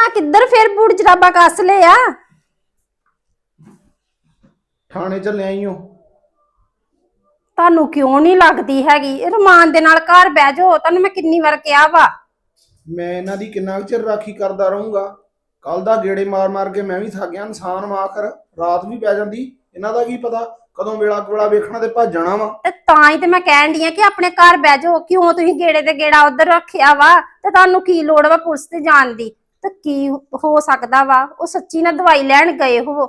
ਕਰਨਾ ਕਿੱਧਰ ਫੇਰ ਬੂੜ ਜਰਾਬਾ ਕੱਸ ਲਿਆ? ਥਾਣੇ ਚ ਲੈ ਆਈਓ ਤੁਹਾਨੂੰ ਕਿਉਂ ਨਹੀਂ ਲੱਗਦੀ ਹੈਗੀ? ਰਮਾਨ ਦੇ ਨਾਲ ਘਰ ਬਹਿ ਜਾਓ ਤੁਹਾਨੂੰ ਮੈਂ ਕਿੰਨੀ ਵਾਰ ਕਿਹਾ ਵਾ। ਮੈਂ ਇਹਨਾਂ ਦੀ ਕਿੰਨਾ ਕੁ ਚਿਰ ਰਾਖੀ ਕਰਦਾ ਰਹੂੰਗਾ? ਕੱਲ ਦਾ ਗੇੜੇ ਮਾਰ ਮਾਰ ਕੇ ਮੈਂ ਵੀ ਥੱਕ ਗਿਆ ਇਨਸਾਨ ਮਾਖਰ ਰਾਤ ਵੀ ਪੈ ਜਾਂਦੀ ਇਹਨਾਂ ਦਾ ਕੀ ਪਤਾ ਕਦੋਂ ਵੇਲਾ ਕੋਲਾ ਵੇਖਣਾ ਤੇ ਭੱਜ ਜਾਣਾ ਵਾ। ਤੇ ਤਾਂ ਹੀ ਤੇ ਮੈਂ ਕਹਿਣ ਡਈ ਆ ਕਿ ਆਪਣੇ ਘਰ ਬਹਿ ਜਾਓ ਕਿਉਂ ਤੁਸੀਂ ਗੇੜੇ ਤੇ ਗੇੜਾ ਉਧਰ ਰੱਖਿਆ ਵਾ? ਤੇ ਤੁਹਾਨੂੰ ਕੀ ਲੋੜ ਵਾ ਪੁਲਿਸ ਤੇ ਜਾਣ ਦੀ? ਤੇ ਕੀ ਹੋ ਸਕਦਾ ਵਾ? ਉਹ ਸੱਚੀ ਨਾ ਦਵਾਈ ਲੈਣ ਗਏ ਹੋ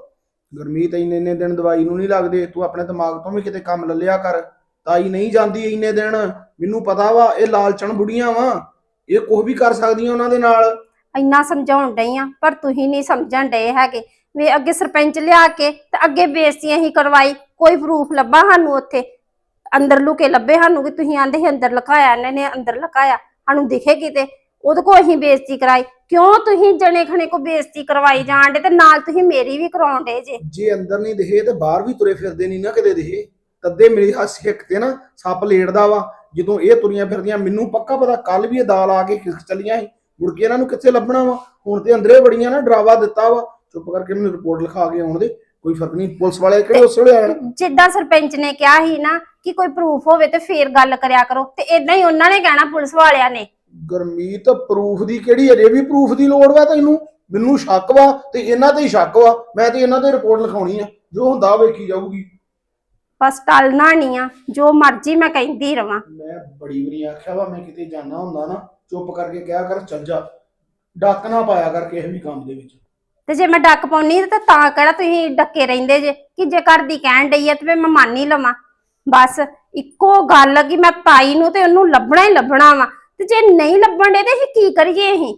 ਗਰਮੀਤ ਇੰਨੇ ਇੰਨੇ ਦਿਨ ਦਵਾਈ ਨੂੰ ਨਹੀਂ ਲੱਗਦੇ। ਤੂੰ ਆਪਣੇ ਦਿਮਾਗ ਤੋਂ ਵੀ ਕਿਤੇ ਕੰਮ ਲੈ ਲਿਆ ਕਰ। ਤਾਈ ਨਹੀਂ ਜਾਂਦੀ ਇੰਨੇ ਦਿਨ। ਮੈਨੂੰ ਪਤਾ ਵਾ ਇਹ ਲਾਲਚਣ ਬੁੜੀਆਂ ਵਾ। ਇਹ ਕੁਝ ਵੀ ਕਰ ਸਕਦੀਆਂ ਉਹਨਾਂ ਦੇ ਨਾਲ। ਇੰਨਾ ਸਮਝਾਉਣ ਡਈ ਆ ਪਰ ਤੁਸੀਂ ਨਹੀਂ ਸਮਝਣ ਡਏ ਹੈਗੇ। ਵੇ ਅੱਗੇ ਸਰਪੰਚ ਲਿਆ ਕੇ ਤੇ ਅੱਗੇ ਬੇਇੱਜ਼ਤੀ ਹੀ ਕਰਵਾਈ। ਕੋਈ ਪ੍ਰੂਫ ਲੱਭਾ ਸਾਨੂੰ ਉੱਥੇ? ਅੰਦਰ ਲੁਕੇ ਲੱਭੇ ਸਾਨੂੰ ਕਿ ਤੁਸੀਂ ਆਂਦੇ ਸੀ ਅੰਦਰ ਲੁਕਾਇਆ ਇਹਨਾਂ ਨੇ ਅੰਦਰ ਲੁਕਾਇਆ ਸਾਨੂੰ ਦਿਖੇ ਕਿਤੇ? ਉਹਦੇ ਕੋਲ ਅਸੀਂ ਬੇਇੱਜ਼ਤੀ ਕਰਾਈ। ਕਿਉਂ ਤੁਸੀਂ ਜਣੇ ਖਣੇ ਕੋ ਬੇਇੱਜ਼ਤੀ ਕਰਵਾਈ ਜਾਣ ਡੇ ਤੇ ਨਾਲ ਤੁਸੀਂ ਮੇਰੀ ਵੀ ਕਰਾਉਣ ਡੇ ਜੇ? ਜੇ ਅੰਦਰ ਨਹੀਂ ਦਿਖੇ ਤੇ ਬਾਹਰ ਵੀ ਤੁਰੇ ਫਿਰਦੇ ਨਹੀਂ ਨਾ ਕਿਤੇ ਦਿਖੇ। ਤੱਦੇ ਮੇਰੇ ਹੱਥ ਹਿੱਕ ਤੇ ਨਾ ਸੱਪ ਲੇੜਦਾ ਵਾ। ਜਦੋਂ ਇਹ ਤੁਰੀਆਂ ਫਿਰਦੀਆਂ ਮੈਨੂੰ ਪੱਕਾ ਪਤਾ ਕੱਲ ਵੀ ਇਹ ਦਾਲ ਆ ਕੇ ਖਿਸਕ ਚਲੀਆਂ ਸੀ। ਮੁੜ ਕੇ ਇਹਨਾਂ ਨੂੰ ਕਿੱਥੇ ਲੱਭਣਾ ਵਾ? ਹੁਣ ਤੇ ਅੰਦਰੇ ਬੜੀਆਂ ਨਾ ਡਰਾਵਾ ਦਿੱਤਾ ਵਾ। ਚੁੱਪ ਕਰਕੇ ਮੈਨੂੰ ਰਿਪੋਰਟ ਲਿਖਾ ਕੇ ਆਉਣ ਦੇ। ਕੋਈ ਫ਼ਰਕ ਨਹੀਂ ਪੁਲਿਸ ਵਾਲੇ ਕਿਹੜੇ ਉਸ ਵੇਲੇ ਆਣ ਜਿੱਦਾਂ ਸਰਪੰਚ ਨੇ ਕਿਹਾ ਸੀ ਨਾ ਕਿ ਕੋਈ ਪ੍ਰੂਫ ਹੋਵੇ ਤੇ ਫੇਰ ਗੱਲ ਕਰਿਆ ਕਰੋ। ਤੇ ਇਦਾਂ ਹੀ ਉਹਨਾਂ ਨੇ ਕਹਿਣਾ ਪੁਲਿਸ ਵਾਲਿਆਂ ਨੇ। ਗਰਮੀਤ ਪ੍ਰੂਫ ਦੀ ਕਿਹੜੀ ਅਜੇ ਵੀ ਪ੍ਰੂਫ ਦੀ ਲੋੜ ਵਾ ਤੈਨੂੰ ਮੈਨੂੰ ਸ਼ੱਕ ਵਾ ਤੇ ਇਹਨਾਂ ਤੇ ਹੀ ਸ਼ੱਕ ਵਾ। ਮੈਂ ਤੇ ਇਹਨਾਂ ਤੇ ਰਿਪੋਰਟ ਲਿਖਾਉਣੀ ਆ ਜੋ ਹੁੰਦਾ ਵੇਖੀ ਜਾਊਗੀ। ਬਸ ਟਲਣਾ ਨਹੀਂ ਆ ਜੋ ਮਰਜ਼ੀ ਮੈਂ ਕਹਿੰਦੀ ਰਵਾਂ। ਮੈਂ ਬੜੀ ਵਾਰੀ ਆਖਿਆ ਵਾ ਮੈਂ ਕਿਤੇ ਜਾਣਾ ਹੁੰਦਾ ਨਾ ਚੁੱਪ ਕਰਕੇ ਕਿਹਾ ਕਰ ਚੱਲ ਜਾ। ਡੱਕ ਨਾ ਪਾਇਆ ਕਰ ਕਿਸੇ ਵੀ ਕੰਮ ਦੇ ਵਿੱਚ। ਤੇ ਜੇ ਮੈਂ ਡੱਕ ਪਾਉਣੀ ਤੇ ਤਾਂ ਕਿਹੜਾ ਤੁਸੀਂ ਡੱਕੇ ਰਹਿੰਦੇ ਜੇ? ਕਿ ਜੇ ਘਰ ਦੀ ਕਹਿਣ ਡਈ ਆ ਤੇ ਫਿਰ ਮੈਂ ਮੰਨ ਹੀ ਲਵਾਂ। ਬਸ ਇੱਕੋ ਗੱਲ ਕਿ ਮੈਂ ਤਾਈ ਨੂੰ ਤੇ ਉਹਨੂੰ ਲੱਭਣਾ ਹੀ ਲੱਭਣਾ ਵਾ। ਤੇ ਜੇ ਨਹੀਂ ਲੱਭਣ ਦੇ ਤੇ ਅਸੀਂ ਕੀ ਕਰੀਏ ਅਸੀਂ?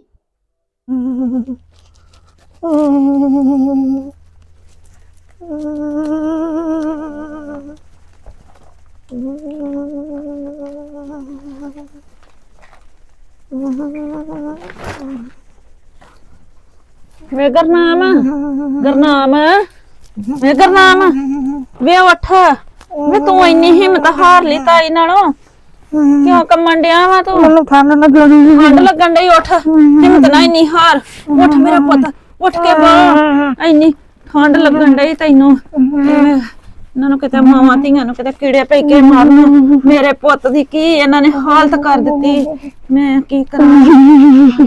ਵੇ ਗਰਨਾਮ ਗਰਨਾਮ, ਵੇ ਗਰਨਾਮ, ਵੇ ਉੱਠ। ਵੇ ਤੂੰ ਇੰਨੀ ਹਿੰਮਤ ਹਾਰ ਲਈ ਤਾਈ ਨਾਲੋਂ। ਕਿਉਂ ਕੰਮਣ ਡਿਆ ਵਾ ਤੂੰ? ਮੈਨੂੰ ਠੰਡ ਲੱਗਣੀ ਠੰਡ ਲੱਗਣ ਡਈ ਉੱਠ। ਹਿੰਮਤ ਨਾ ਇੰਨੀ ਹਾਰ। ਉੱਠ ਮੇਰਾ ਪੁੱਤ ਉੱਠ ਕੇ ਬਾ ਇੰਨੀ ਠੰਡ ਲੱਗਣ ਡਈ ਤੈਨੂੰ। ਇਹਨਾਂ ਨੂੰ ਕਿਤੇ ਮਾਵਾਂ ਧੀਆਂ ਨੂੰ ਕਿਤੇ ਕੀੜੇ ਪੈ ਕੇ ਮਾਰਨ। ਮੇਰੇ ਪੁੱਤ ਦੀ ਕੀ ਇਹਨਾਂ ਨੇ ਹਾਲਤ ਕਰ ਦਿੱਤੀ। ਮੈਂ ਕੀ ਕਰਾਂ।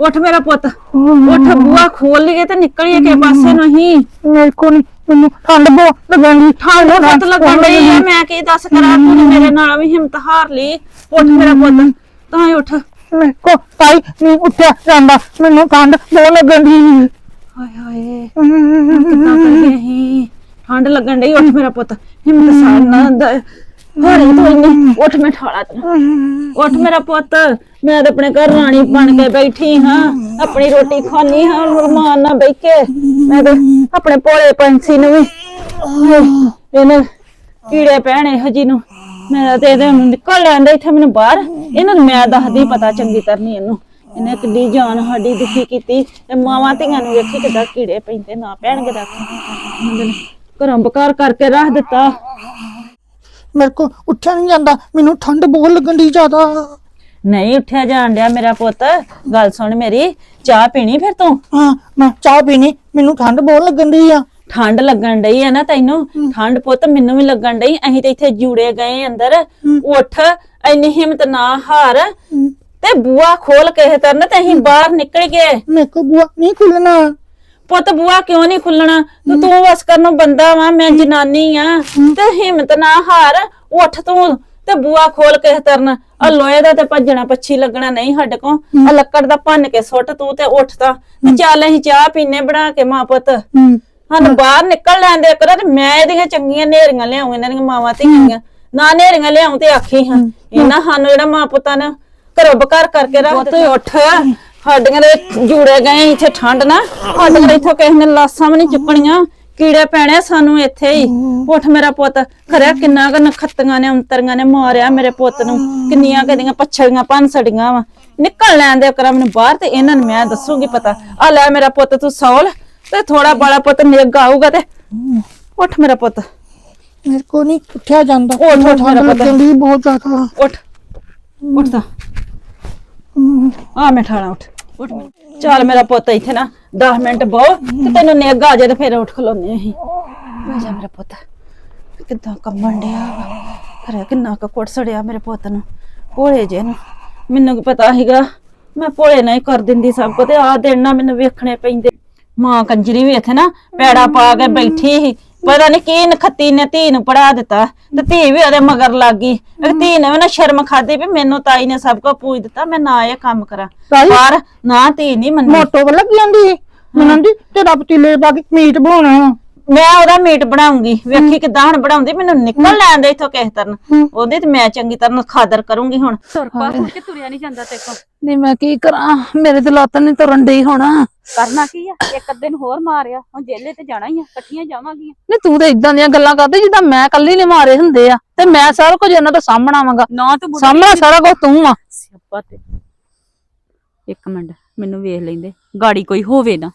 ਉੱਠ ਮੇਰਾ ਪੁੱਤ। ਉੱਠ ਬੂਆ ਖੋਲ ਲਈਏ ਤੇ ਨਿਕਲੀਏ ਕੇ ਪਾਸੇ ਨਹੀਂ। ਮੇਰੇ ਕੋ ਨਹੀਂ ਮੈਨੂੰ ਠੰਡ ਬਹੁਤ ਲੱਗਣੀ ਠੰਡ ਬਹੁਤ ਲੱਗਣ ਡਈ ਆ ਮੈਂ ਕੀ ਦੱਸ ਕਰਾਂ ਤੂੰ ਤੇ ਮੇਰੇ ਨਾਲ ਵੀ ਹਿੰਮਤ ਹਾਰ ਲਈ। ਉੱਠ ਮੇਰਾ ਪੁੱਤ ਤਾਂ ਹੀ ਉੱਠ। ਮੇਰੇ ਕੋ ਤਾਈ ਨਹੀਂ ਉੱਠਿਆ ਜਾਂਦਾ ਮੈਨੂੰ ਠੰਡ ਬਹੁਤ ਲੱਗਣੀ ਹਾਏ ਹਾਏ ਅਸੀਂ? ਠੰਡ ਲੱਗਣ ਡਈ ਉੱਠ ਮੇਰਾ ਪੁੱਤ। ਹਿੰਮਤ ਸਾਰ ਨਾ ਹੌਲੀ ਤੂੰ ਇੰਨੀ ਉੱਠ ਮੈਂ ਠਾਲਾ ਤੈਨੂੰ ਉੱਠ ਮੇਰਾ ਪੁੱਤ ਮੈਂ ਤਾਂ ਆਪਣੇ ਘਰ ਰਾਣੀ ਬਣ ਕੇ ਬੈਠੀ ਹਾਂ। ਆਪਣੀ ਰੋਟੀ ਖਾਣੀ ਹਾਂ ਰਮਾਨ ਨਾਲ ਬਹਿ ਕੇ। ਮੈਂ ਤਾਂ ਆਪਣੇ ਭੋਲੇ ਪੰਛੀ ਨੂੰ ਵੀ ਇਹਨੇ ਕੀੜੇ ਪੈਣੇ ਹਜੀ ਨੂੰ। ਮੇਰਾ ਤੇ ਇਹਦੇ ਨਿਕਲ ਲੈਂਦਾ ਇੱਥੇ ਮੈਨੂੰ ਬਾਹਰ। ਇਹਨਾਂ ਨੂੰ ਮੈਂ ਦੱਸਦੀ ਪਤਾ ਚੰਗੀ ਤਰ੍ਹਾਂ ਨਹੀਂ ਇਹਨੂੰ। ਇਹਨੇ ਕਿੱਡੀ ਜਾਨ ਸਾਡੀ ਦੁਖੀ ਕੀਤੀ। ਤੇ ਮਾਵਾਂ ਧੀਆਂ ਨੂੰ ਵੇਖੀ ਕਿੱਦਾਂ ਕੀੜੇ ਪੈਂਦੇ ਨਾ ਪੈਣਗੇ ਨੇ ਘਰੋਂ ਬਕਾਰ ਕਰਕੇ ਰੱਖ ਦਿੱਤਾ। ਮੇਰੇ ਕੋ ਉੱਠਿਆ ਨਹੀਂ ਜਾਂਦਾ ਮੈਨੂੰ ਠੰਡ ਬਹੁਤ ਲੱਗਣੀ ਜ਼ਿਆਦਾ। ਨਹੀਂ ਉੱਠਿਆ ਜਾਣ ਡਿਆ ਮੇਰਾ ਪੁੱਤ ਗੱਲ ਸੁਣ ਮੇਰੀ ਚਾਹ ਪੀਣੀ ਫਿਰ ਤੂੰ? ਹਾਂ ਮੈਂ ਚਾਹ ਪੀਣੀ ਮੈਨੂੰ ਠੰਡ ਬਹੁਤ ਲੱਗਣੀ ਆ। ਠੰਡ ਲੱਗਣ ਡਈ ਆ ਨਾ ਤੈਨੂੰ ਠੰਡ ਪੁੱਤ ਮੈਨੂੰ ਵੀ ਲੱਗਣ ਡਈ ਅਸੀਂ ਤੇ ਇੱਥੇ ਜੂੜੇ ਗਏ ਅੰਦਰ ਉੱਠ ਇੰਨੀ ਹਿੰਮਤ ਨਾ ਹਾਰ ਤੇ ਬੂਆ ਖੋਲ ਕੇ ਤਰਨ ਤੇ ਅਸੀਂ ਬਾਹਰ ਨਿਕਲ ਗਏ। ਮੇਰੇ ਕੋ ਬੁਆ ਨਹੀਂ ਖੁੱਲਣਾ। ਪੁੱਤ ਬੂਆ ਕਿਉਂ ਨਹੀਂ ਖੁੱਲਣਾ? ਤੂੰ ਤੂੰ ਵਸ ਕਰਨੋਂ ਬੰਦਾ ਵਾਂ ਮੈਂ ਜਨਾਨੀ ਆ। ਤੇ ਹਿੰਮਤ ਨਾ ਹਾਰ ਉੱਠ ਤੂੰ ਤੇ ਬੂਆ ਖੋਲ ਕੇ ਤਰਨ। ਆ ਲੋਹੇ ਦਾ ਤੇ ਭੱਜਣਾ ਪੱਛੀ ਲੱਗਣਾ ਨਹੀਂ ਸਾਡੇ ਕੋ ਆ ਲੱਕੜ ਦਾ ਭੰਨ ਕੇ ਸੁੱਟ ਤੂੰ ਤੇ ਉੱਠ ਤਾਂ। ਤੇ ਚੱਲ ਅਸੀਂ ਚਾਹ ਪੀਨੇ ਬਣਾ ਕੇ ਮਾਂ ਪੁੱਤ। ਹੂੰ। ਸਾਨੂੰ ਬਾਹਰ ਨਿਕਲ ਲੈਂਦੇ ਕਰੋ ਤੇ ਮੈਂ ਇਹਦੀਆਂ ਚੰਗੀਆਂ ਨੇਰੀਆਂ ਲਿਆਉਂ ਇਹਨਾਂ ਦੀਆਂ ਮਾਵਾਂ ਧੀਆਂ। ਦੀਆਂ ਨਾ ਨੇਰੀਆਂ ਲਿਆਉਂ ਤੇ ਆਖੀ ਹਾਂ। ਇਹਨਾਂ ਸਾਨੂੰ ਜਿਹੜਾ ਮਾਂ ਪੁੱਤਾਂ ਨੇ ਘਰੋਂ ਬਕਾਰ ਕਰਕੇ ਰੱਖ ਦਿੱਤੇ। ਉੱਠ। ਸਾਡੀਆਂ ਦੇ ਜੂੜੇ ਗਏ ਇੱਥੇ ਠੰਡ ਨਾ। ਸਾਡੀਆਂ ਦੇ ਇੱਥੋਂ ਕਿਸੇ ਨੇ ਲਾਸਾਂ ਵੀ ਨਹੀਂ ਚੁੱਕਣੀਆਂ। ਕੀੜੇ ਪੈਣੇ ਸਾਨੂੰ ਇੱਥੇ ਹੀ। ਉੱਠ ਮੇਰਾ ਪੁੱਤ ਖਰਿਆ ਕਿੰਨਾ ਕੁ ਨਖੱਤੀਆਂ ਨੇ ਉਂਤਰੀਆਂ ਨੇ ਮਾਰਿਆ ਮੇਰੇ ਪੁੱਤ ਨੂੰ। ਕਿੰਨੀਆਂ ਕਦੀਆਂ ਪੱਛੜੀਆਂ ਪੰਸੜੀਆਂ ਵਾ। ਨਿਕਲ ਲੈਂਦੇ ਕਰਾਂ ਮੈਨੂੰ ਬਾਹਰ ਤੇ ਇਹਨਾਂ ਨੂੰ ਮੈਂ ਦੱਸੂਗੀ ਪਤਾ। ਆ ਲੈ ਮੇਰਾ ਪੁੱਤ ਤੂੰ ਸੌਲ ਤੇ ਥੋੜਾ ਬਾਲਾ ਪੁੱਤ ਨਿੱਘ ਆਊਗਾ ਤੇ ਉੱਠ ਮੇਰਾ ਪੁੱਤ। ਮੇਰੇ ਕੋ ਨਹੀਂ ਉੱਠਿਆ ਜਾਂਦਾ। ਉੱਠ, ਉੱਠ, ਮੇਰਾ ਪੁੱਤ। ਬਹੁਤ ਜ਼ਿਆਦਾ। ਉੱਠ ਉੱਠ ਤਾਂ। ਆ ਮੈਂ ਠਾਣਾ ਉੱਠ। ਉੱਠ। ਚੱਲ ਮੇਰਾ ਪੁੱਤ ਇੱਥੇ ਨਾ 10 ਮਿੰਟ ਬਹੁ ਤੇ ਤੈਨੂੰ ਨਿੱਘ ਆ ਜਾਏ ਤੇ ਫਿਰ ਉੱਠ ਖਲੋਨੇ ਅਸੀਂ। ਬਹਿ ਜਾ ਮੇਰਾ ਪੁੱਤ। ਕਿੱਦਾਂ ਕੰਮਣ ਡਿਆ ਵਾ? ਖਰੇ ਕਿੰਨਾ ਕੁ ਕੁੜ ਸੜਿਆ ਮੇਰੇ ਪੁੱਤ ਨੂੰ। ਭੋਲੇ ਜੇ ਨੂੰ। ਮੈਨੂੰ ਕੀ ਪਤਾ ਸੀਗਾ? ਮੈਂ ਭੋਲੇ ਨਾਲ ਹੀ ਕਰ ਦਿੰਦੀ ਸਭ ਕੁਝ ਤੇ ਆਹ ਦਿਨ ਨਾ ਮੈਨੂੰ ਵੇਖਣੇ ਪੈਂਦੇ। ਮਾਂ ਕੰਜਰੀ ਵੀ ਇੱਥੇ ਨਾ, ਪੈੜਾ ਪਾ ਕੇ ਬੈਠੀ ਸੀ। ਪਤਾ ਨਹੀਂ ਕੀ ਨਖੱਤੀ ਨੇ ਧੀ ਨੂੰ ਪੜਾ ਦਿੱਤਾ ਤੇ ਧੀ ਵੀ ਉਹਦੇ ਮਗਰ ਲੱਗ ਗਈ। ਇਹ ਧੀ ਨੇ ਵੀ ਨਾ ਸ਼ਰਮ ਖਾਦੀ ਵੀ ਮੈਨੂੰ ਤਾਈ ਨੇ ਸਭ ਕੁਝ ਪੂਜ ਦਿੱਤਾ ਮੈਂ ਨਾ ਇਹ ਕੰਮ ਕਰਾਂ। ਤਾਈ? ਪਰ ਨਾ ਧੀ ਨਹੀਂ ਮੰਨੀ। ਮੋਟੋ ਵੱਲ ਲੱਗੀ ਜਾਂਦੀ ਮੈਨੂੰ ਦੀ ਤੇਰਾ ਪਤੀਲੇ ਪਾ ਕੇ ਮੀਟ ਬਣਾਉਣਾ ਵਾ। ਮੈਂ ਉਹਦਾ ਮੀਟ ਬਣਾਉਂਗੀ ਵੇਖੀ ਕਿਦਾਂ ਹੁਣ ਬਣਾਉਂਦੀ ਮੈਨੂੰ ਨਿਕਲ ਲੈਣ ਦੇ ਇਥੋਂ ਕਿਸੇ ਤਰ੍ਹਾਂ। ਉਹਦੇ ਤੇ ਮੈਂ ਚੰਗੀ ਤਰ੍ਹਾਂ ਖਾਦਰ ਕਰੂੰਗੀ ਹੁਣ। ਤੁਰਪਾ ਹੁਣ ਕਿ ਤੁਰਿਆ ਨਹੀਂ ਜਾਂਦਾ ਤੇ ਕੋ ਨਹੀਂ ਮੈਂ ਕੀ ਕਰਾਂ? ਮੇਰੇ ਤੇ ਲੱਤ ਨਹੀਂ ਤੁਰਨ ਡਈ ਹੁਣ। ਕਰਨਾ ਕੀ ਆ? ਇੱਕ ਅੱਧੇ ਨੂੰ ਹੋਰ ਮਾਰਿਆ ਹੁਣ ਜੇਲੇ ਤੇ ਜਾਣਾ ਹੀ ਆ ਇਕੱਠੀਆਂ ਜਾਵਾਂਗੀਆਂ। ਨਹੀਂ ਤੂੰ ਤਾਂ ਇਦਾਂ ਦੀਆਂ ਗੱਲਾਂ ਕਰਦੀ ਜਿੱਦਾਂ ਮੈਂ ਕੱਲੀ ਨੇ ਮਾਰੇ ਹੁੰਦੇ ਆ ਤੇ ਮੈਂ ਸਾਰਾ ਕੁਝ ਇਹਨਾਂ ਦਾ ਸਾਹਮਣਾ ਵਾਂਗਾ। ਨਾ ਤੂੰ ਬੁੱਢੀ ਸਾਹਮਣਾ ਸਾਰਾ ਕੁਝ ਤੂੰ ਆ। ਸਿਆਪਾ ਤੇ। ਇੱਕ ਮਿੰਟ ਮੈਨੂੰ ਵੇਖ ਲੈਂਦੇ। ਗਾੜੀ ਕੋਈ ਹੋਵੇ ਨਾ।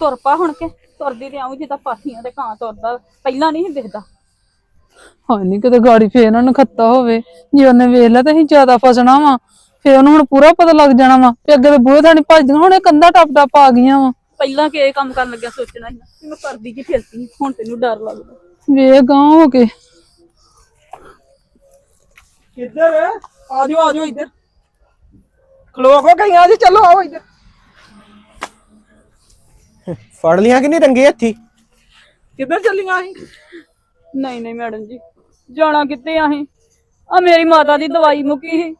ਤੁਰਪਾ ਹੁਣ ਕੇ ਤੁਰਦੀ ਤੇ ਆਉਂ ਜਿੱਦਾਂ ਪਾਥੀਆਂ ਦੇ ਕਾਂ ਤੁਰਦਾ ਪਹਿਲਾਂ ਨਹੀਂ ਦਿਖਦਾ। ਹਾਂ ਨਹੀਂ ਕਿਤੇ ਗਾੜੀ ਫੇਰ ਉਹਨਾਂ ਨੂੰ ਖੱਤਾ ਹੋਵੇ। ਜੇ ਉਹਨੇ ਵੇਖ ਲਿਆ ਤਾਂ ਅਸੀਂ ਜ਼ਿਆਦਾ ਫਸਣਾ ਵਾ। ਫੇਰ ਉਹਨੂੰ ਹੁਣ ਪੂਰਾ ਪਤਾ ਲੱਗ ਜਾਣਾ ਵਾ ਤੇ ਅੱਗੇ ਤੇ ਬੂਹੇ ਥਾਣੀ ਭੱਜਦੀਆਂ ਹੁਣ ਇਹ ਕੰਧਾ ਟੱਪ ਟੱਪ ਆ ਗਈਆਂ ਵਾ। ਪਹਿਲਾਂ ਕਿ ਇਹ ਕੰਮ ਕਰਨ ਲੱਗਿਆ ਸੋਚਣਾ ਸੀ ਨਾ ਕਿ ਮੈਂ ਕਰਦੀ ਕੀ ਫਿਰਦੀ ਹਾਂ। ਹੁਣ ਤੈਨੂੰ ਡਰ ਲੱਗਦਾ। ਵੇ ਗਾਂ ਹੋ ਕੇ। ਕਿੱਧਰ? ਆਜੋ ਆਜੋ ਇੱਧਰ। ਖਲੋ ਕੋ ਗਈਆਂ ਜੀ ਚਲੋ ਆਓ ਇੱਧਰ। ਫੜ ਲਿਆ ਕਿ ਨਹੀਂ ਰੰਗੇ ਹੱਥੀ? ਕਿੱਧਰ ਚੱਲੀਆਂ ਸੀ? ਨਹੀਂ ਨਹੀਂ ਮੈਡਮ ਜੀ ਜਾਣਾ ਕਿੱਥੇ ਆਹੀਂ ਆ ਮੇਰੀ ਮਾਤਾ ਦੀ ਦਵਾਈ ਮੁੱਕੀ ਸੀ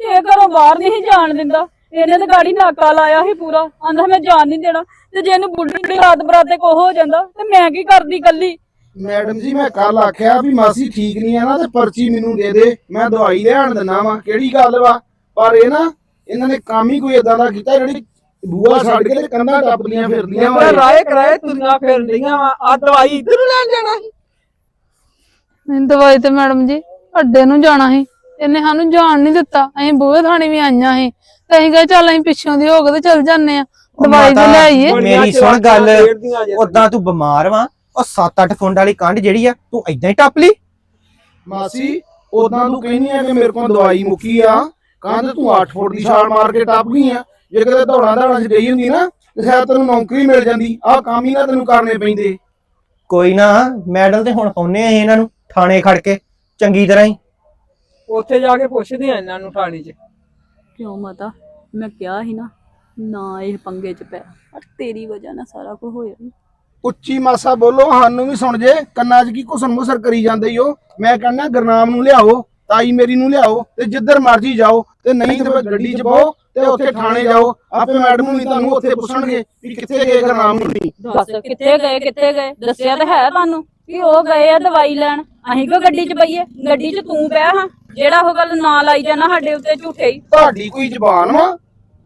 ਤੇ ਇਹ ਘਰੋਂ ਬਾਹਰ ਨਹੀਂ ਸੀ ਜਾਣ ਦਿੰਦਾ। ਇਹਨੇ ਤੇ ਗਾੜੀ ਨਾਕਾ ਲਾਇਆ ਸੀ ਪੂਰਾ। ਆਂਦਾ ਮੈਂ ਜਾਣ ਨਹੀਂ ਦੇਣਾ। ਤੇ ਜੇ ਇਹਨੂੰ ਬੁੱਢੀ ਰਾਤ ਬਰਾਤੇ ਕੋ ਹੋ ਜਾਂਦਾ ਤੇ ਮੈਂ ਕੀ ਕਰਦੀ ਕੱਲੀ ਮੈਡਮ ਜੀ ਮੈਂ ਕੱਲ ਆਖਿਆ ਵੀ ਮਾਸੀ ਠੀਕ ਨਹੀਂ ਆ ਨਾ ਤੇ ਪਰਚੀ ਮੈਨੂੰ ਦੇ ਦੇ। ਮੈਂ ਦਵਾਈ ਲਿਆਣ ਦਿੰਦਾ ਵਾਂ ਕਿਹੜੀ ਗੱਲ ਵਾ? ਪਰ ਇਹ ਨਾ ਇਹਨਾਂ ਨੇ ਕੰਮ ਹੀ ਕੋਈ ਇਦਾਂ ਦਾ ਕੀਤਾ ਜਿਹੜੀ ਬੂਆ ਛੱਡ ਕੇ ਤੇ ਕੰਧਾਂ ਟੱਪਦੀਆਂ ਫਿਰਦੀਆਂ ਵਾ ਮੈਂ। ਰਾਏ ਕਰਾਏ ਤੁਰੀਆਂ ਫਿਰ ਰਹੀਆਂ ਵਾ। ਆ ਦਵਾਈ ਇੱਧਰ ਨੂੰ ਲੈਣ ਜਾਣਾ ਸੀ। ਨਹੀਂ ਦਵਾਈ ਤੇ ਮੈਡਮ ਜੀ ਅੱਡੇ ਨੂੰ ਜਾਣਾ ਸੀ। ਇਹਨੇ ਸਾਨੂੰ ਜਾਣ ਨਹੀਂ ਦਿੱਤਾ। ਅਸੀਂ ਬੂਹੇ ਥਾਣੀ ਵੀ ਆਈਆਂ ਸੀ। ਤੇ ਅਸੀਂ ਕਹੇ ਚੱਲ ਅਸੀਂ ਪਿੱਛੋਂ ਦੀ ਹੋ ਕੇ ਤੇ ਚੱਲ ਜਾਂਦੇ ਆ ਦਵਾਈ ਤੇ ਮਾਤਾ, ਲੈ ਆਈਏ। ਬੜੀਆਂ ਮੇਰੀ ਸੁਣ ਗੱਲ। ਉਦਾਂ ਤੂੰ ਬਿਮਾਰ ਵਾਂ। ਉਹ 7-8 ਫੁੰਡ ਵਾਲੀ ਕੰਡ ਜਿਹੜੀ ਆ ਤੂੰ ਇਦਾਂ ਹੀ ਟੱਪ ਲਈ। ਮਾਸੀ ਉਦਾਂ ਤੂੰ ਕਹਿੰਦੀ ਆ ਕਿ ਮੇਰੇ ਕੋਲ ਦਵਾਈ ਮੁੱਕੀ ਆ। ਕੰਧ ਤੂੰ 8 ਫੁੱਟ ਦੀ ਛਾਲ ਮਾਰ ਕੇ ਟੱਪ ਗਈ ਆ। ਜੇ ਕਿਤੇ ਦੌੜਾਂ ਦੌੜਾਂ 'ਚ ਗਈ ਹੁੰਦੀ ਨਾ ਤੇ ਸ਼ਾਇਦ ਤੈਨੂੰ ਨੌਕਰੀ ਮਿਲ ਜਾਂਦੀ। ਆਹ ਕੰਮ ਹੀ ਨਾ ਤੈਨੂੰ ਕਰਨੇ ਪੈਂਦੇ। ਕੋਈ ਨਾ ਮੈਡਲ ਤੇ ਹੁਣ ਪਾਉਨੇ ਆ ਇਹਨਾਂ ਨੂੰ ਥਾਣੇ ਖੜ ਕੇ ਚੰਗੀ ਤਰ੍ਹਾਂ ਹੀ। ਉੱਥੇ ਜਾ ਕੇ ਪੁੱਛਦੇ ਆ ਇਹਨਾਂ ਨੂੰ ਥਾਣੇ 'ਚ। ਕਿਉਂ ਮਾਤਾ? ਮੈਂ ਕਿਹਾ ਸੀ ਨਾ ਨਾ ਇਹ ਪੰਗੇ 'ਚ ਪੈ। ਪਰ ਤੇਰੀ ਵਜ੍ਹਾ ਨਾਲ ਸਾਰਾ ਕੁਝ ਹੋਇਆ। ਉੱਚੀ ਮਾਸਾ ਬੋਲੋ ਸਾਨੂੰ ਵੀ ਸੁਣ ਜੇ ਕੰਨਾਂ 'ਚ ਕੀ ਘੁਸਣ ਮੁਸਰ ਕਰੀ ਜਾਂਦੇ ਈ ਹੋ ਮੈਂ ਕਹਿੰਦਾ ਗਰਨਾਮ ਨੂੰ ਲਿਆਓ ਤਾਈ ਮੇਰੀ ਨੂੰ ਲਿਆਓ ਤੇ ਜਿੱਧਰ ਮਰਜ਼ੀ ਜਾਓ ਤੇ ਨਹੀਂ ਤੇ ਫਿਰ ਗੱਡੀ 'ਚ ਪਾਓ ਤੇ ਉੱਥੇ ਥਾਣੇ ਜਾਓ ਆਪੇ ਮੈਡਮ ਨੂੰ ਨਹੀਂ ਤੁਹਾਨੂੰ ਉੱਥੇ ਪੁੱਛਣਗੇ ਵੀ ਕਿੱਥੇ ਗਏ ਗਰਨਾਮ ਨੂੰ ਨਹੀਂ ਦੱਸ ਕਿੱਥੇ ਗਏ ਕਿੱਥੇ ਗਏ? ਦੱਸਿਆ ਤਾਂ ਹੈ ਤੁਹਾਨੂੰ ਕਿ ਉਹ ਗਏ ਆ ਦਵਾਈ ਲੈਣ। ਅਸੀਂ ਕਿਉਂ ਗੱਡੀ 'ਚ ਬਈਏ ਗੱਡੀ 'ਚ ਤੂੰ ਪਿਆ ਹਾਂ। ਜਿਹੜਾ ਉਹ ਗੱਲ ਨਾ ਲਾਈ ਜਾਣਾ ਸਾਡੇ ਉੱਤੇ ਝੂਠੇ ਹੀ। ਤੁਹਾਡੀ ਕੋਈ ਜ਼ਬਾਨ ਵਾ?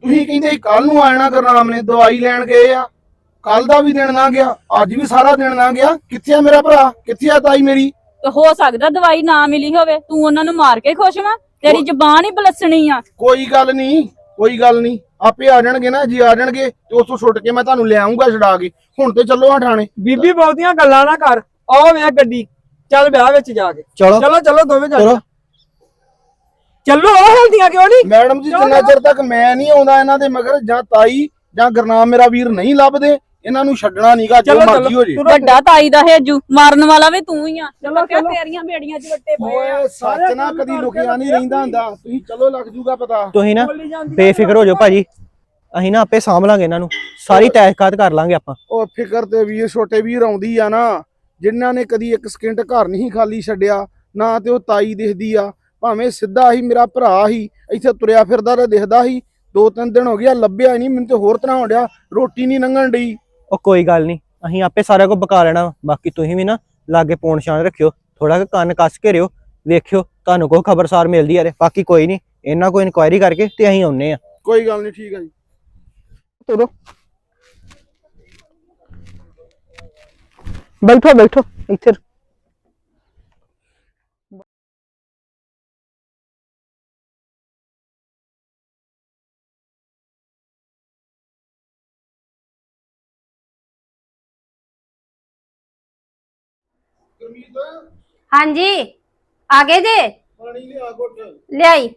ਤੁਸੀਂ ਕਹਿੰਦੇ ਕੱਲ ਨੂੰ ਆਣਾ ਗਰਨਾਮ ਨੇ ਦਵਾਈ ਲੈਣ ਗਏ ਆ। ਕੱਲ ਦਾ ਵੀ ਦਿਨ ਨਾ ਗਿਆ ਅੱਜ ਵੀ ਸਾਰਾ ਦਿਨ ਨਾ ਗਿਆ। ਕਿੱਥੇ ਆ ਮੇਰਾ ਭਰਾ? ਕਿੱਥੇ ਆ ਤਾਈ ਮੇਰੀ? ਤੇ ਹੋ ਸਕਦਾ ਦਵਾਈ ਨਾ ਮਿਲੀ ਹੋਵੇ। ਤੂੰ ਉਹਨਾਂ ਨੂੰ ਮਾਰ ਕੇ ਖੁਸ਼ ਵਾਂ? ਤੇਰੀ ਜ਼ਬਾਨ ਹੀ ਬਲਸਣੀ ਆ। ਕੋਈ ਗੱਲ ਨਹੀਂ। ਕੋਈ ਗੱਲ ਨਹੀਂ ਆਪੇ ਆ ਜਾਣਗੇ ਨਾ ਜੇ ਆ ਜਾਣਗੇ ਤੇ ਉੱਥੋਂ ਛੁੱਟ ਕੇ ਮੈਂ ਤੁਹਾਨੂੰ ਲੈ ਆਉਂਗਾ ਛਡਾ ਕੇ। ਹੁਣ ਤੇ ਚੱਲੋ ਆ ਥਾਣੇ ਬੀਬੀ ਬਹੁਤੀਆਂ ਗੱਲਾਂ ਨਾ ਕਰ ਆਓ ਵੇ ਗੱਡੀ ਚੱਲ ਵਿਆਹ ਵਿੱਚ ਜਾ ਕੇ। ਚਲੋ। ਚਲੋ ਚਲੋ ਦੋਵੇਂ ਜਾ ਚਲੋ। ਚੱਲੋ ਉਹ ਹਲਦੀਆਂ ਕਿਉਂ ਨਹੀਂ? ਮੈਡਮ ਜੀ ਜਿੰਨਾ ਚਿਰ ਤੱਕ ਮੈਂ ਨਹੀਂ ਆਉਂਦਾ ਇਹਨਾਂ ਦੇ ਮਗਰ ਜਾਂ ਤਾਈ ਜਾਂ ਗਰਨਾਮ ਮੇਰਾ ਵੀਰ ਨਹੀਂ ਲੱਭਦੇ ਇਹਨਾਂ ਨੂੰ ਛੱਡਣਾ ਨਹੀਂਗਾ ਜੋ ਮਰਜ਼ੀ ਹੋ ਜੇ। ਵੱਡਾ ਤਾਈ ਦਾ ਹੇਜੂ ਮਾਰਨ ਵਾਲਾ ਵੀ ਤੂੰ ਹੀ ਆ। ਚਲੋ, ਕਿਹਾ ਚਲੋ। ਤੇਰੀਆਂ ਬੇੜੀਆਂ 'ਚ ਵੱਟੇ ਪਏ ਆ। ਓਏ ਸੱਚ ਨਾ ਕਦੀ ਲੁਕਿਆ ਨਹੀਂ ਰਹਿੰਦਾ ਹੁੰਦਾ। ਤੁਸੀਂ ਚਲੋ ਲੱਗ ਜੂਗਾ ਪਤਾ। ਤੁਸੀਂ ਨਾ। ਬੇਫਿਕਰ ਹੋ ਜਾਓ ਭਾਜੀ। ਅਸੀਂ ਨਾ ਆਪੇ ਸਾਂਭ ਲਾਂਗੇ ਇਹਨਾਂ ਨੂੰ। ਸਾਰੀ ਤਹਿਕੀਕਾਤ ਕਰ ਲਾਂਗੇ ਆਪਾਂ। ਉਹ ਫਿਕਰ ਤੇ ਵੀਰ ਛੋਟੇ ਵੀਰ ਆਉਂਦੀ ਆ ਨਾ ਜਿਨ੍ਹਾਂ ਨੇ ਕਦੀ ਇੱਕ ਸਕਿੰਟ ਘਰ ਨਹੀਂ ਖਾਲੀ ਛੱਡਿਆ ਨਾ ਤੇ ਉਹ ਤਾਈ ਦਿਖਦੀ ਆ। ਭਾਵੇਂ ਸਿੱਧਾ ਹੀ ਮੇਰਾ ਭਰਾ ਹੀ ਇੱਥੇ ਤੁਰਿਆ ਫਿਰਦਾ ਤੇ ਦਿਖਦਾ ਹੀ। ਦੋ ਤਿੰਨ ਦਿਨ ਹੋ ਗਿਆ ਲੱਭਿਆ ਨਹੀਂ ਮੈਨੂੰ ਤੇ ਹੋਰ ਤਰ੍ਹਾਂ ਹੋਣ ਡਿਆ। ਰੋਟੀ ਨਹੀਂ ਲੰਘਣ ਡਈ। ਉਹ ਕੋਈ ਗੱਲ ਨਹੀਂ ਅਸੀਂ ਆਪੇ ਸਾਰਾ ਕੁਝ ਬਕਾ ਲੈਣਾ ਵਾ। ਬਾਕੀ ਤੁਸੀਂ ਵੀ ਨਾ ਲਾਗੇ ਪੌਣ ਛਾਣ ਰੱਖਿਓ ਥੋੜਾ ਕੁ ਕੰਨ ਕੱਸ ਕੇ ਰਿਓ ਵੇਖਿਓ ਤੁਹਾਨੂੰ ਕੋਈ ਖਬਰਸਾਰ ਮਿਲਦੀ ਆ ਰੇ ਬਾਕੀ ਕੋਈ ਨਹੀਂ ਇਹਨਾਂ ਕੋਈ ਇਨਕੁਆਇਰੀ ਕਰਕੇ ਤੇ ਅਸੀਂ ਆਉਨੇ ਆ। ਕੋਈ ਗੱਲ ਨਹੀਂ ਠੀਕ ਆ ਜੀ। ਤੁਰੋ ਬੈਠੋ ਬੈਠੋ ਇੱਥੇ ਹਾਂਜੀ ਆ ਗਏ ਜੇ? ਪਾਣੀ ਲਿਆ ਘੁੱਟ। ਲਿਆਈ।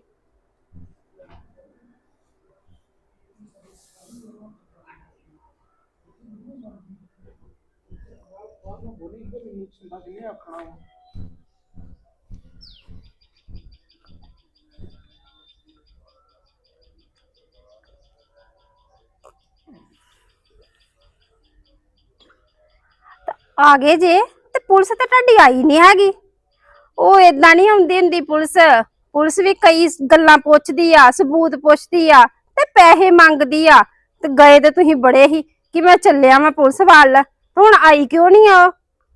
ਆ ਗਏ ਜੇ? ਪੁਲਿਸ ਤੇ ਤੁਹਾਡੀ ਆਈ ਨਹੀਂ ਹੈਗੀ। ਉਹ ਏਦਾਂ ਨਹੀਂ ਆਉਂਦੀ ਹੁੰਦੀ ਪੁਲਿਸ। ਪੁਲਿਸ ਵੀ ਕਈ ਗੱਲਾਂ ਪੁੱਛਦੀ ਆ ਸਬੂਤ ਪੁੱਛਦੀ ਆ ਤੇ ਪੈਸੇ ਮੰਗਦੀ ਆ। ਤੇ ਗਏ ਤੇ ਤੁਸੀਂ ਬੜੇ ਹੀ ਕਿ ਮੈਂ ਚੱਲਿਆ ਮੈਂ ਪੁਲਿਸ ਵੱਲ। ਤੇ ਹੁਣ ਆਈ ਕਿਉਂ ਨਹੀਂ ਆ?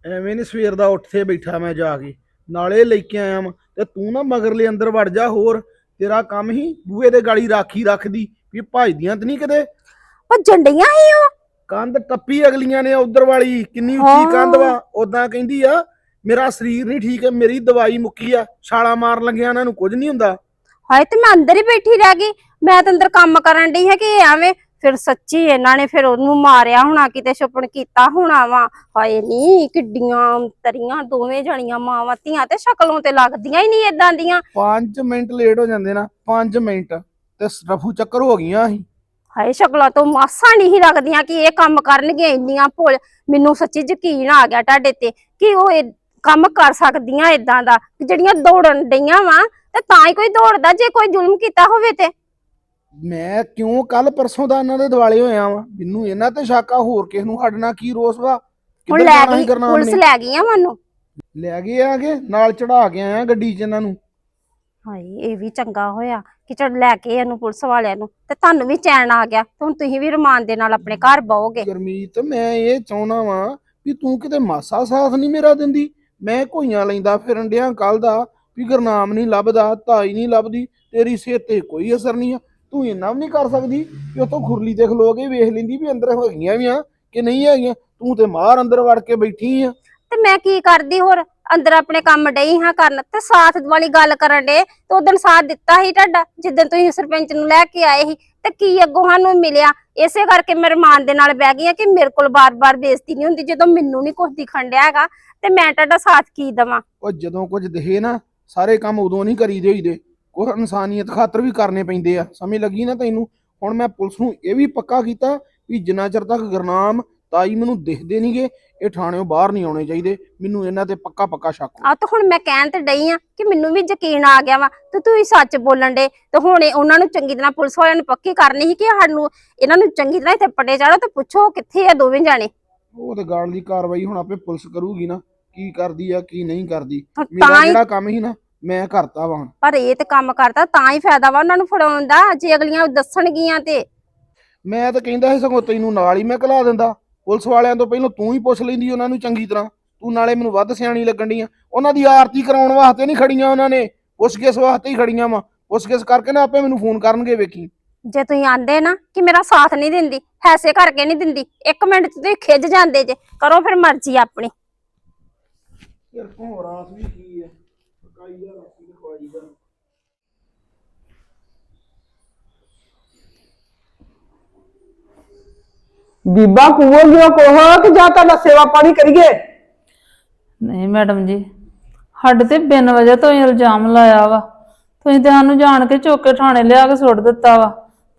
ਐਵੇਂ ਨਹੀਂ ਸਵੇਰ ਦਾ ਉੱਠ ਕੇ ਬੈਠਾ ਮੈਂ ਜਾ ਕੇ। ਨਾਲੇ ਲੈ ਕੇ ਆਇਆ ਵਾਂ। ਤੇ ਤੂੰ ਨਾ ਮਗਰਲੇ ਅੰਦਰ ਵੜ ਜਾ ਹੋਰ। ਤੇਰਾ ਕੰਮ ਹੀ ਬੂਹੇ ਦੇ ਗਾਲੀ ਰਾਖੀ ਰੱਖਦੀ ਵੀ ਭਜਦੀਆਂ ਤੇ ਨਹੀਂ ਕਿਤੇ? ਉਹ ਜੰਡੀਆਂ ਹੀ ਉਹ? ਕੰਧ ਟੱਪੀ ਅਗਲੀਆਂ ਨੇ ਉਧਰ ਵਾਲੀ ਕਿੰਨੀ ਉੱਚੀ ਕੰਧ ਵਾ ਉਦਾਂ ਕਹਿੰਦੀ ਆ ਮੇਰਾ ਸਰੀਰ ਨਹੀਂ ਠੀਕ ਹੈ ਮੇਰੀ ਦਵਾਈ ਮੁੱਕੀ ਆ ਛਾਲਾ ਮਾਰਨ ਲੱਗਿਆ ਇਹਨਾਂ ਨੂੰ ਕੁਝ ਨਹੀਂ ਹੁੰਦਾ। ਹਾਏ ਤੇ ਮੈਂ ਅੰਦਰ ਹੀ ਬੈਠੀ ਰਹਿ ਗਈ ਮੈਂ ਤਾਂ ਅੰਦਰ ਕੰਮ ਕਰਨ ਡਈ ਹੈ ਕਿ ਐਵੇਂ ਫਿਰ ਸੱਚੀ ਇਹਨਾਂ ਨੇ ਫਿਰ ਉਹਨੂੰ ਮਾਰਿਆ ਹੋਣਾ ਕਿਤੇ ਛੁਪਣ ਕੀਤਾ ਹੋਣਾ ਵਾ। ਹਾਏ ਨਹੀਂ ਕਿੱਡੀਆਂ ਤਰੀਆਂ ਦੋਵੇਂ ਜਣੀਆਂ ਮਾਵਾਂ ਧੀਆਂ ਤੇ ਸ਼ਕਲੋਂ ਤੇ ਲੱਗਦੀਆਂ ਹੀ ਨਹੀਂ ਇਦਾਂ ਦੀਆਂ। 5 ਮਿੰਟ ਲੇਟ ਹੋ ਜਾਂਦੇ ਨਾ 5 ਮਿੰਟ ਤੇ ਰਫੂ ਚੱਕਰ ਹੋ ਗਈਆਂ ਸੀ ਹਾਏ ਸ਼ਕਲਾਂ ਤੋਂ ਮਾਸਾ ਨਹੀਂ ਲੱਗਦੀਆਂ ਕਿ ਇਹ ਕੰਮ ਕਰਨਗੇ ਇੰਨੀਆਂ ਭੁੱਲ। ਮੈਨੂੰ ਸੱਚੀ ਯਕੀਨ ਆ ਗਿਆ ਤੁਹਾਡੇ ਤੇ ਕਿ ਉਹ ਇਹ ਕੰਮ ਕਰ ਸਕਦੀਆਂ ਇਦਾਂ ਦਾ ਜਿਹੜੀਆਂ ਦੌੜਨ ਡਈਆਂ ਵਾ ਤੇ ਤਾਂ ਹੀ ਕੋਈ ਦੌੜਦਾ ਜੇ ਕੋਈ ਜ਼ੁਲਮ ਕੀਤਾ ਹੋਵੇ ਤੇ। ਮੈਂ ਕਿਉਂ ਕੱਲ ਪਰਸੋਂ ਦਾ ਇਹਨਾਂ ਦੇ ਦਿਵਾਲੇ ਹੋਇਆ ਵਾਂ? ਮੈਨੂੰ ਇਹਨਾਂ ਤੇ ਸ਼ੱਕਾ ਹੋਰ ਕਿਸ ਨੂੰ ਨਾਲ ਕੀ ਰੋਸ ਵਾ? ਹੁਣ ਲੈ ਗਈ ਪੁਲਿਸ? ਲੈ ਗਈ ਆ ਮੈਨੂੰ ਲੈ ਗਏ ਆਗੇ ਨਾਲ ਚੜਾ ਕੇ ਆਇਆ ਗੱਡੀ 'ਚ ਇਹਨਾਂ ਨੂੰ। ਹਾਏ ਇਹ ਵੀ ਚੰਗਾ ਹੋਇਆ ਕਿ ਚੜ ਲੈ ਕੇ ਇਹਨੂੰ ਪੁਲਿਸ ਵਾਲਿਆਂ ਨੂੰ। ਤੇ ਤੁਹਾਨੂੰ ਵੀ ਚੈਨ ਆ ਗਿਆ ਹੁਣ ਤੁਸੀਂ ਵੀ ਰਮਾਨ ਦੇ ਨਾਲ ਆਪਣੇ ਘਰ ਬਹੋਗੇ। ਗੁਰਮੀਤ ਮੈਂ ਇਹ ਚਾਹੁੰਦਾ ਵਾਂ ਵੀ ਤੂੰ ਕਿਤੇ ਮਾਸਾ ਸਾਥ ਨਹੀਂ ਮੇਰਾ ਦਿੰਦੀ। ਮੈਂ ਘੋਈਆਂ ਲੈਂਦਾ ਫਿਰਨ ਡਿਆ ਕੱਲ ਦਾ ਵੀ ਗੁਰਨਾਮ ਨਹੀਂ ਲੱਭਦਾ ਤਾਈ ਨਹੀਂ ਲੱਭਦੀ ਤੇਰੀ ਸਿਹਤ ਤੇ ਕੋਈ ਅਸਰ ਨਹੀਂ ਆ। ਤੂੰ ਇੰਨਾ ਵੀ ਨਹੀਂ ਕਰ ਸਕਦੀ ਕਿ ਉਤੋਂ ਖੁਰਲੀ ਤੇ ਖਲੋ ਕੇ ਵੇਖ ਲੈਂਦੀ ਵੀ ਅੰਦਰ ਹੈਗੀਆਂ ਵੀ ਆ ਕਿ ਨਹੀਂ ਹੈਗੀਆਂ। ਤੂੰ ਤੇ ਮਾਰ ਅੰਦਰ ਵੜ ਕੇ ਬੈਠੀ ਆ। ਤੇ ਮੈਂ ਕੀ ਕਰਦੀ ਹੋਰ? ਅੰਦਰ ਆਪਣੇ ਕੰਮ ਡਈ ਹਾਂ ਕਰਨ ਤੇ ਸਾਥ ਵਾਲੀ ਗੱਲ ਕਰਨ ਡੇ ਤੇ ਉਦੋਂ ਸਾਥ ਦਿੱਤਾ ਸੀ ਤੁਹਾਡਾ, ਜਿੱਦਣ ਤੁਸੀਂ ਸਰਪੰਚ ਨੂੰ ਲੈ ਕੇ ਆਏ ਸੀ। ਤੇ ਕੀ ਅੱਗੋਂ ਸਾਨੂੰ ਮਿਲਿਆ? ਇਸੇ ਕਰਕੇ ਮੈਂ ਰਮਾਨ ਦੇ ਨਾਲ ਬਹਿ ਗਈ ਆ ਕਿ ਮੇਰੇ ਕੋਲ ਬਾਰ-ਬਾਰ ਬੇਇੱਜ਼ਤੀ ਨਹੀਂ ਹੁੰਦੀ, ਜਦੋਂ ਮੈਨੂੰ ਨਹੀਂ ਕੁਝ ਦਿਖਣ ਡਿਆ ਹੈਗਾ, ਤੇ ਮੈਂ ਤੁਹਾਡਾ ਸਾਥ ਕੀ ਦਵਾਂ? ਉਹ ਜਦੋਂ ਕੁਝ ਦਿਖੇ ਨਾ, ਸਾਰੇ ਕੰਮ ਉਦੋਂ ਨਹੀਂ ਕਰੀਦੇ ਹੋਈਦੇ। ਕੁਝ ਇਨਸਾਨੀਅਤ ਖਾਤਰ ਵੀ ਕਰਨੇ ਪੈਂਦੇ ਆ। ਸਮਝ ਲੱਗੀ ਨਾ ਤੈਨੂੰ? ਹੁਣ ਮੈਂ ਪੁਲਿਸ ਨੂੰ ਇਹ ਵੀ ਪੱਕਾ ਕੀਤਾ ਵੀ ਜਿੰਨਾ ਚਿਰ ਤੱਕ ਗੁਰਨਾਮ ਤਾਈ ਮੈਨੂੰ ਦਿਖਦੇ ਨਹੀਂਗੇ ਇਹ ਥਾਣਿਓਂ ਬਾਹਰ ਨਹੀਂ ਆਉਣੇ ਚਾਹੀਦੇ ਮੈਨੂੰ ਇਹਨਾਂ ਤੇ ਪੱਕਾ ਪੱਕਾ ਸ਼ੱਕ ਆ ਤਾਂ ਹੁਣ ਮੈਂ ਕਹਿਣ ਤੇ ਡਈ ਆ ਕਿ ਮੈਨੂੰ ਵੀ ਯਕੀਨ ਆ ਗਿਆ ਵਾ ਤੇ ਤੂੰ ਹੀ ਸੱਚ ਬੋਲਣ ਡੇ ਤੇ ਹੁਣ ਇਹ ਉਹਨਾਂ ਨੂੰ ਚੰਗੀ ਤਰ੍ਹਾਂ ਪੁਲਿਸ ਵਾਲਿਆਂ ਨੂੰ ਪੱਕੀ ਕਰਨੀ ਸੀ ਕਿ ਸਾਨੂੰ ਇਹਨਾਂ ਨੂੰ ਚੰਗੀ ਤਰ੍ਹਾਂ ਇੱਥੇ ਪੱਟੇ ਚਾੜੋ ਤੇ ਪੁੱਛੋ ਕਿੱਥੇ ਆ ਦੋਵੇਂ ਜਾਣੇ? ਉਹ ਤੇ ਗਾਲ ਦੀ ਕਾਰਵਾਈ ਹੁਣ ਆਪੇ ਪੁਲਿਸ ਕਰੂਗੀ ਨਾ ਕੀ ਕਰਦੀ ਆ ਕੀ ਨਹੀਂ ਕਰਦੀ। ਤਾਂ ਮੇਰਾ ਹੀ ਜਿਹੜਾ ਕੰਮ ਸੀ ਨਾ ਮੈਂ ਕਰਤਾ ਵਾ ਹੁਣ। ਪਰ ਇਹ ਤੇ ਕੰਮ ਕਰਦਾ ਤਾਂ ਹੀ ਫਾਇਦਾ ਵਾ ਉਹਨਾਂ ਨੂੰ ਫੜਾਉਣ ਦਾ ਜੇ ਅਗਲੀਆਂ ਦੱਸਣਗੀਆਂ ਤੇ। ਮੈਂ ਤਾਂ ਕਹਿੰਦਾ ਸੀ ਸਗੋਂ ਤੈਨੂੰ ਨਾਲ ਹੀ ਮੈਂ ਕਲਾ ਦਿੰਦਾ। ਪੁਲਿਸ ਵਾਲਿਆਂ ਤੋਂ ਪਹਿਲਾਂ ਤੂੰ ਹੀ ਪੁੱਛ ਲੈਂਦੀ ਉਹਨਾਂ ਨੂੰ ਚੰਗੀ ਤਰ੍ਹਾਂ। ਤੂੰ ਨਾਲੇ ਮੈਨੂੰ ਵੱਧ ਸਿਆਣੀ ਲੱਗਣ ਡੀਆਂ ਉਹਨਾਂ ਦੀ ਆਰਤੀ ਕਰਾਉਣ ਵਾਸਤੇ ਨਹੀਂ ਖੜੀਆਂ ਉਹਨਾਂ ਨੇ। ਪੁੱਛਗਿੱਛ ਵਾਸਤੇ ਹੀ ਖੜੀਆਂ ਵਾ। ਪੁੱਛਗਿੱਛ ਕਰਕੇ ਨਾ ਆਪੇ ਮੈਨੂੰ ਫੋਨ ਕਰਨਗੇ ਵੇਖੀ। ਜੇ ਤੁਸੀਂ ਆਂਦੇ ਨਾ ਕਿ ਮੇਰਾ ਸਾਥ ਨਹੀਂ ਦਿੰਦੀ ਐਸੇ ਕਰਕੇ ਨਹੀਂ ਦਿੰਦੀ ਇੱਕ ਮਿੰਟ ਚ ਤੁਸੀਂ ਖਿੱਚ ਜਾਂਦੇ ਜੇ। ਕਰੋ ਫਿਰ ਮਰਜ਼ੀ ਆਪਣੀ। ਯਾਰ ਕੋ ਰਾਤ ਵੀ ਕੀ ਹੈ ਪਕਾਈ ਦਾ ਰੱਖੀ ਖਵਾਈ ਦਾ ਬੀਬਾ ਕੂਓ ਗਿਆ ਕੋਹ ਕਿ ਜਾਂ ਤੁਹਾਡਾ ਸੇਵਾ ਪਾਣੀ ਕਰੀਏ। ਨਹੀਂ ਮੈਡਮ ਜੀ ਸਾਡੇ ਤੇ ਬਿਨ ਵਜ੍ਹਾ ਤੋਂ ਹੀ ਇਲਜ਼ਾਮ ਲਾਇਆ ਵਾ। ਤੁਸੀਂ ਤੇ ਸਾਨੂੰ ਜਾਣ ਕੇ ਚੁੱਕ ਕੇ ਥਾਣੇ ਲਿਆ ਕੇ ਸੁੱਟ ਦਿੱਤਾ ਵਾ।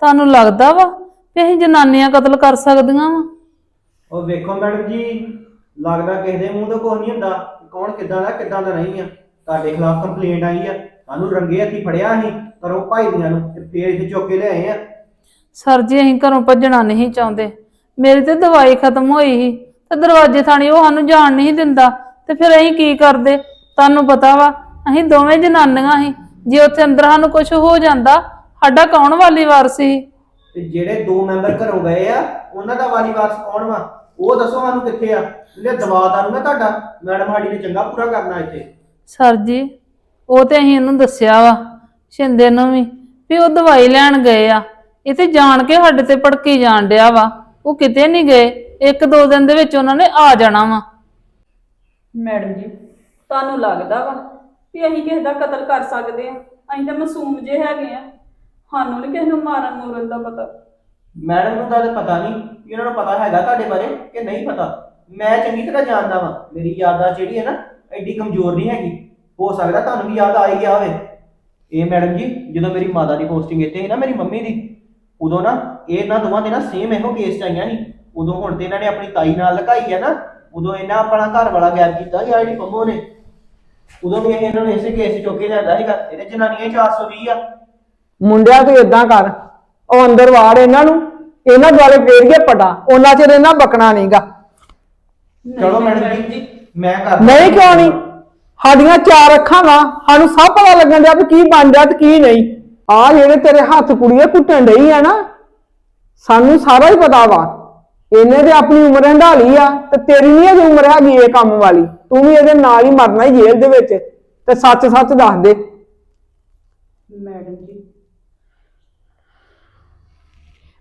ਤੁਹਾਨੂੰ ਲੱਗਦਾ ਵਾ ਕਿ ਅਸੀਂ ਜਨਾਨੀਆਂ ਕਤਲ ਕਰ ਸਕਦੀਆਂ ਵਾ? ਉਹ ਵੇਖੋ ਮੈਡਮ ਜੀ ਲੱਗਦਾ ਕਿਸੇ ਦੇ ਮੂੰਹ ਤੋਂ ਕੁਝ ਨਹੀਂ ਹੁੰਦਾ। ਕੌਣ ਕਿੱਦਾਂ ਦਾ ਕਿੱਦਾਂ ਦਾ ਨਹੀਂ ਆ। ਤੁਹਾਡੇ ਖਿਲਾਫ ਕੰਪਲੇਂਟ ਆਈ ਆ। ਤੁਹਾਨੂੰ ਰੰਗੇ ਹੱਥੀ ਫੜਿਆ ਸੀ ਕਰੋ ਭਾਈ ਦੀਆਂ ਨੂੰ ਤੇ ਫੇਰ ਇੱਥੇ ਚੁੱਕ ਕੇ ਲਿਆਏ ਆ। ਸਰ ਜੀ ਅਸੀਂ ਘਰੋਂ ਭੱਜਣਾ ਨਹੀਂ ਚਾਹੁੰਦੇ। ਮੇਰੀ ਤੇ ਦਵਾਈ ਖਤਮ ਹੋਈ ਸੀ ਤੇ ਦਰਵਾਜ਼ੇ ਥਾਣੀ ਉਹ ਸਾਨੂੰ ਜਾਣ ਨਹੀਂ ਦਿੰਦਾ ਤੇ ਫਿਰ ਅਸੀਂ ਕੀ ਕਰਦੇ? ਤੁਹਾਨੂੰ ਪਤਾ ਵਾ ਅਸੀਂ ਦੋਵੇਂ ਜਨਾਨੀਆਂ ਸੀ। ਜੇ ਉੱਥੇ ਅੰਦਰ ਸਾਨੂੰ ਕੁਝ ਹੋ ਜਾਂਦਾ ਸਾਡਾ ਕੌਣ ਵਾਲੀ ਵਾਰਸ ਸੀ? ਤੇ ਜਿਹੜੇ ਦੋ ਮੈਂਬਰ ਘਰੋਂ ਗਏ ਆ ਉਹਨਾਂ ਦਾ ਵਾਰੀ ਵਾਰਸ ਕੌਣ ਵਾ? ਉਹ ਦੱਸੋ ਸਾਨੂੰ ਕਿੱਥੇ ਆ? ਜਿਹੜੇ ਦਵਾਦਾਰ ਨਾ ਤੁਹਾਡਾ ਮੈਡਮ ਸਾਡੀ ਨੇ ਚੰਗਾ ਪੂਰਾ ਕਰਨਾ ਇੱਥੇ। ਸਰ ਜੀ ਉਹ ਤੇ ਅਸੀਂ ਉਹਨੂੰ ਦੱਸਿਆ ਵਾ ਸ਼ਿੰਦੇ ਨੂੰ ਵੀ ਵੀ ਉਹ ਦਵਾਈ ਲੈਣ ਗਏ ਆ। ਇਹ ਤੇ ਜਾਣ ਕੇ ਸਾਡੇ ਤੇ ਭੜਕੀ ਜਾਣ ਡਿਆ ਵਾ। ਉਹ ਕਿਤੇ ਨਹੀਂ ਗਏ। ਇੱਕ ਦੋ ਦਿਨ ਦੇ ਵਿੱਚ ਉਹਨਾਂ ਨੇ ਆ ਜਾਣਾ ਵਾ। ਮੈਡਮ ਜੀ ਤੁਹਾਨੂੰ ਲੱਗਦਾ ਵਾ ਵੀ ਅਸੀਂ ਕਿਸੇ ਦਾ ਕਤਲ ਕਰ ਸਕਦੇ ਆ ਅਸੀਂ ਤਾਂ ਮਾਸੂਮ ਜੇ ਹੈਗੇ ਆ ਸਾਨੂੰ ਨਹੀਂ ਕਿਸੇ ਨੂੰ ਮਾਰਨ ਮੂਰਨ ਦਾ ਪਤਾ। ਮੈਡਮ ਨੂੰ ਤਾਂ ਪਤਾ ਨਹੀਂ ਕਿ ਉਹਨਾਂ ਨੂੰ ਪਤਾ ਹੈਗਾ ਤੁਹਾਡੇ ਬਾਰੇ ਕਿ ਨਹੀਂ ਪਤਾ। ਮੈਂ ਚੰਗੀ ਤਰ੍ਹਾਂ ਜਾਣਦਾ ਵਾਂ। ਮੇਰੀ ਯਾਦਾਸ਼ਤ ਜਿਹੜੀ ਹੈ ਨਾ ਐਡੀ ਕਮਜ਼ੋਰ ਨਹੀਂ ਹੈਗੀ। ਹੋ ਸਕਦਾ ਤੁਹਾਨੂੰ ਵੀ ਯਾਦ ਆ ਹੀ ਗਿਆ ਹੋਵੇ ਇਹ ਮੈਡਮ ਜੀ ਜਦੋਂ ਮੇਰੀ ਮਾਤਾ ਦੀ ਪੋਸਟਿੰਗ ਇੱਥੇ ਸੀ ਨਾ ਮੇਰੀ ਮੰਮੀ ਦੀ ਉਦੋਂ ਨਾ ਇਹ ਇਹਨਾਂ ਦੋਵਾਂ ਦੇ ਨਾ ਸੇਮ ਇਹੋ ਕੇਸ ਚ ਆਈਆਂ ਸੀ। ਉਦੋਂ ਹੁਣ ਤੇ ਇਹਨਾਂ ਨੇ ਆਪਣੀ ਤਾਈ ਨਾਲ ਲਗਾਈ ਹੈ ਨਾ ਉਦੋਂ ਇਹਨਾਂ ਆਪਣਾ ਘਰ ਵਾਲਾ ਗੈਪ ਕੀਤਾ ਸੀ ਆਹ ਜਿਹੜੀ ਪੰਮੋ ਨੇ। ਉਦੋਂ ਵੀ ਇਹ ਇਹਨਾਂ ਨੂੰ ਇਸੇ ਕੇਸ 'ਚ ਚੁੱਕ ਕੇ ਲਿਆਂਦਾ ਸੀਗਾ ਇਹਦੇ ਜਨਾਨੀਆਂ 420 ਆ। ਮੁੰਡਿਆਂ ਤੂੰ ਇਦਾਂ ਕਰ ਉਹ ਅੰਦਰ ਵਾੜ ਇਹਨਾਂ ਨੂੰ ਇਹਨਾਂ ਦੁਆਲੇ ਫੇਰੀਏ ਪਟਾ ਉਹਨਾਂ ਚਿਰ ਇਹਨਾਂ ਬਕਣਾ ਨਹੀਂਗਾ। ਚਲੋ ਮੈਡਮ ਜੀ ਮੈਂ ਕਰ ਨਹੀਂ ਕਿਉਂ ਨਹੀਂ? ਸਾਡੀਆਂ ਚਾਰ ਅੱਖਾਂ ਵਾ ਸਾਨੂੰ ਸਭ ਪਤਾ ਲੱਗਣ ਡਿਆ ਵੀ ਕੀ ਬਣ ਰਿਹਾ ਤੇ ਕੀ ਨਹੀਂ। ਆ ਜਿਹੜੇ ਤੇਰੇ ਹੱਥ ਕੁੜੀਏ ਕੁੱਟਣ ਡਈ ਆ ਨਾ ਸਾਨੂੰ ਸਾਰਾ ਹੀ ਪਤਾ ਵਾ। ਇਹਨੇ ਤੇ ਆਪਣੀ ਉਮਰ ਹੰਡਾਲੀ ਆ ਤੇ ਤੇਰੀ ਨਹੀਂ ਅਜੇ ਉਮਰ ਹੈਗੀ ਇਹ ਕੰਮ ਵਾਲੀ। ਤੂੰ ਵੀ ਇਹਦੇ ਨਾਲ ਹੀ ਮਰਨਾ ਹੀ ਜੇਲ੍ਹ ਦੇ ਵਿੱਚ ਤੇ ਸੱਚ ਸੱਚ ਦੱਸ ਦੇ। ਮੈਡਮ ਜੀ।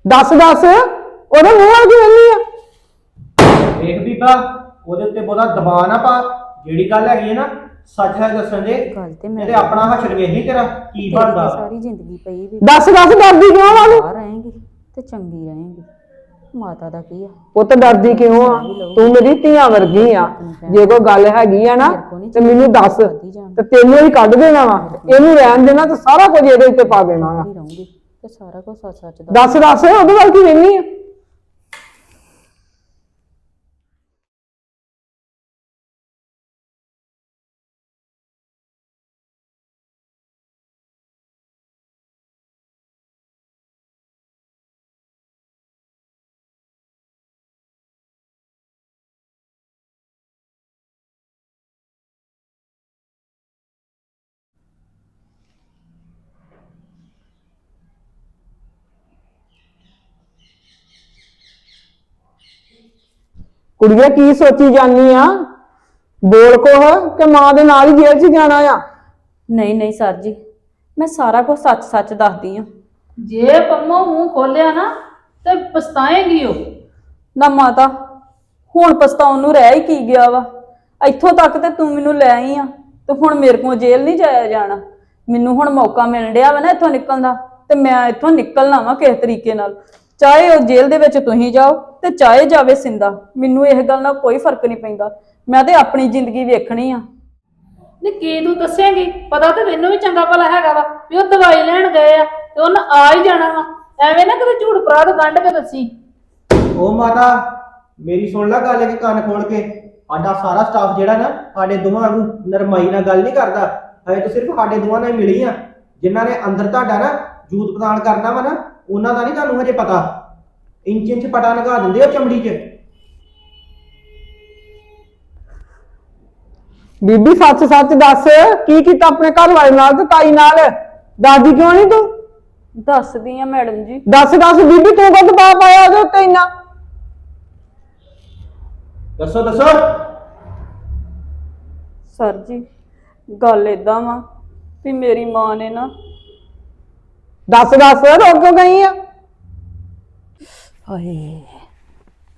ਦੱਸ ਦੱਸ। ਉਹਦੇ ਮੂੰਹ ਵਾਲ ਕੀ ਰਹਿੰਦੀ ਆ? ਵੇਖ ਬੀਬਾ ਉਹਦੇ ਉੱਤੇ ਬਹੁਤਾ ਦਬਾਅ ਨਾ ਪਾ। ਜਿਹੜੀ ਗੱਲ ਹੈਗੀ ਹੈ ਨਾ ਸੱਚ ਹੈ ਦੱਸਣ ਦੇ? ਗੱਲ ਤੇ ਮੈਂ ਇਹਦੇ ਆਪਣਾ ਵੇਖੀ ਤੇਰਾ ਕੀ ਤੇਰੀ ਬਣਦਾ? ਸਾਰੀ ਜ਼ਿੰਦਗੀ ਪਈ ਵੀ ਦੱਸ ਦੱਸ ਡਰਦੀ ਕਿਉਂ ਆ ਤੂੰ? ਬਾਹਰ ਰਹੇਂਗੀ ਤੇ ਚੰਗੀ ਰਹੇਂਗੀ। ਮਾਤਾ ਦਾ ਕੀ ਆ? ਉਹ ਤਾਂ ਡਰਦੀ ਕਿਉਂ ਆ? ਤੂੰ ਮੇਰੀ ਧੀਆਂ ਵਰਗੀ ਆ। ਜੇ ਕੋਈ ਗੱਲ ਹੈਗੀ ਆ ਨਾ ਤੇ ਮੈਨੂੰ ਦੱਸ। ਤੇ ਤੈਨੂੰ ਹੀ ਕੱਢ ਦੇਣਾ ਵਾ। ਇਹਨੂੰ ਰਹਿਣ ਦੇਣਾ ਤੇ ਸਾਰਾ ਕੁਝ ਇਹਦੇ ਉੱਤੇ ਪਾ ਦੇਣਾ ਵਾ। ਰਹੂੰਗੀ ਤੇ ਸਾਰਾ ਕੁਝ ਸੱਚ ਸੱਚ ਦਾ ਦੱਸ ਦੱਸ ਉਹਦੇ ਵੱਲ ਕੀ ਵੇਨੀ ਆ? ਕੁੜੀਏ ਕੀ ਸੋਚੀ ਜਾਨੀ ਆ? ਬੋਲ ਕੋਹ ਕਿ ਮਾਂ ਦੇ ਨਾਲ ਹੀ ਜੇਲ੍ਹ 'ਚ ਜਾਣਾ ਆ? ਨਹੀਂ ਨਹੀਂ ਸਰ ਜੀ ਮੈਂ ਸਾਰਾ ਕੁਝ ਸੱਚ ਸੱਚ ਦੱਸਦੀ ਆ ਜੇ ਪੰਮੋ ਮੂੰਹ ਖੋਲਿਆ ਨਾ ਤੇ ਪਛਤਾਏਗੀ ਉਹ। ਨਾ ਮਾਤਾ ਹੁਣ ਪਛਤਾਉਣ ਨੂੰ ਰਹਿ ਹੀ ਕੀ ਗਿਆ ਵਾ? ਇੱਥੋਂ ਤੱਕ ਤੇ ਤੂੰ ਮੈਨੂੰ ਲੈ ਆਈ ਆ ਤੇ ਹੁਣ ਮੇਰੇ ਕੋਲ ਜੇਲ੍ਹ ਨਹੀਂ ਜਾਇਆ ਜਾਣਾ। ਮੈਨੂੰ ਹੁਣ ਮੌਕਾ ਮਿਲ ਰਿਹਾ ਵਾ ਨਾ ਇੱਥੋਂ ਨਿਕਲਣ ਦਾ ਤੇ ਮੈਂ ਇੱਥੋਂ ਨਿਕਲਣਾ ਵਾ ਕਿਸੇ ਤਰੀਕੇ ਨਾਲ। ਚਾਹੇ ਉਹ ਜੇਲ੍ਹ ਦੇ ਵਿੱਚ ਤੁਸੀਂ ਜਾਓ ਤੇ ਚਾਹੇ ਜਾਵੇ ਸਿੰਦਾ ਮੈਨੂੰ ਇਹ ਗੱਲ ਨਾਲ ਕੋਈ ਫ਼ਰਕ ਨਹੀਂ ਪੈਂਦਾ। ਮੈਂ ਤੇ ਆਪਣੀ ਜ਼ਿੰਦਗੀ ਵੇਖਣੀ ਆ। ਨੀ ਕੀ ਤੂੰ ਦੱਸੇਂਗੀ? ਪਤਾ ਤੇ ਤੈਨੂੰ ਵੀ ਚੰਗਾ ਭਲਾ ਹੈਗਾ ਵਾ ਵੀ ਉਹ ਦਵਾਈ ਲੈਣ ਗਏ ਆ ਤੇ ਉਹਨਾਂ ਆ ਹੀ ਜਾਣਾ ਵਾ। ਐਵੇਂ ਨਾ ਕਿਤੇ ਝੂਠ ਪਰਾਧ ਗੰਢ ਕੇ ਦੱਸੀ। ਉਹ ਮਾਤਾ ਮੇਰੀ ਸੁਣ ਲੈ ਗੱਲ ਇੱਕ ਕੰਨ ਖੋਲ ਕੇ। ਸਾਡਾ ਸਾਰਾ ਸਟਾਫ ਜਿਹੜਾ ਨਾ ਸਾਡੇ ਦੋਵਾਂ ਨੂੰ ਨਰਮਾਈ ਨਾਲ ਗੱਲ ਨਹੀਂ ਕਰਦਾ। ਹਜੇ ਤਾਂ ਸਿਰਫ ਸਾਡੇ ਦੋਵਾਂ ਨਾਲ ਮਿਲੀ ਆ। ਜਿਨ੍ਹਾਂ ਨੇ ਅੰਦਰ ਤੁਹਾਡਾ ਨਾ ਜੂਤ ਪ੍ਰਦਾਨ ਕਰਨਾ ਵਾ ਨਾ ਉਹਨਾਂ ਦਾ ਨਹੀਂ ਤੁਹਾਨੂੰ ਹਜੇ ਪਤਾ। ਇੰਚ ਇੰਚ ਪਟਾ ਲਗਾ ਦਿੰਦੇ ਉਹ ਚਮੜੀ 'ਚ। ਬੀਬੀ ਸੱਚ ਸੱਚ ਦੱਸ ਕੀ ਕੀਤਾ ਆਪਣੇ ਘਰ ਵਾਲੇ ਨਾਲ ਤੇ ਤਾਈ ਨਾਲ? ਦਾਦੀ ਕਿਉਂ ਨਹੀਂ ਤੂੰ? ਦੱਸਦੀ ਆ ਮੈਡਮ ਜੀ। ਦੱਸ ਦੱਸ ਬੀਬੀ ਤੂੰ ਕਦ ਪਾ ਪਾਇਆ ਉਹਦੇ ਉੱਤੇ ਇੰਨਾ? ਦੱਸੋ ਦੱਸੋ। ਸਰ ਜੀ ਗੱਲ ਏਦਾਂ ਵਾ ਵੀ ਮੇਰੀ ਮਾਂ ਨੇ ਨਾ ਦੱਸ ਦੱਸ, ਰੁਕ ਕਿਉਂ ਗਈ ਆ? ਹਾਏ,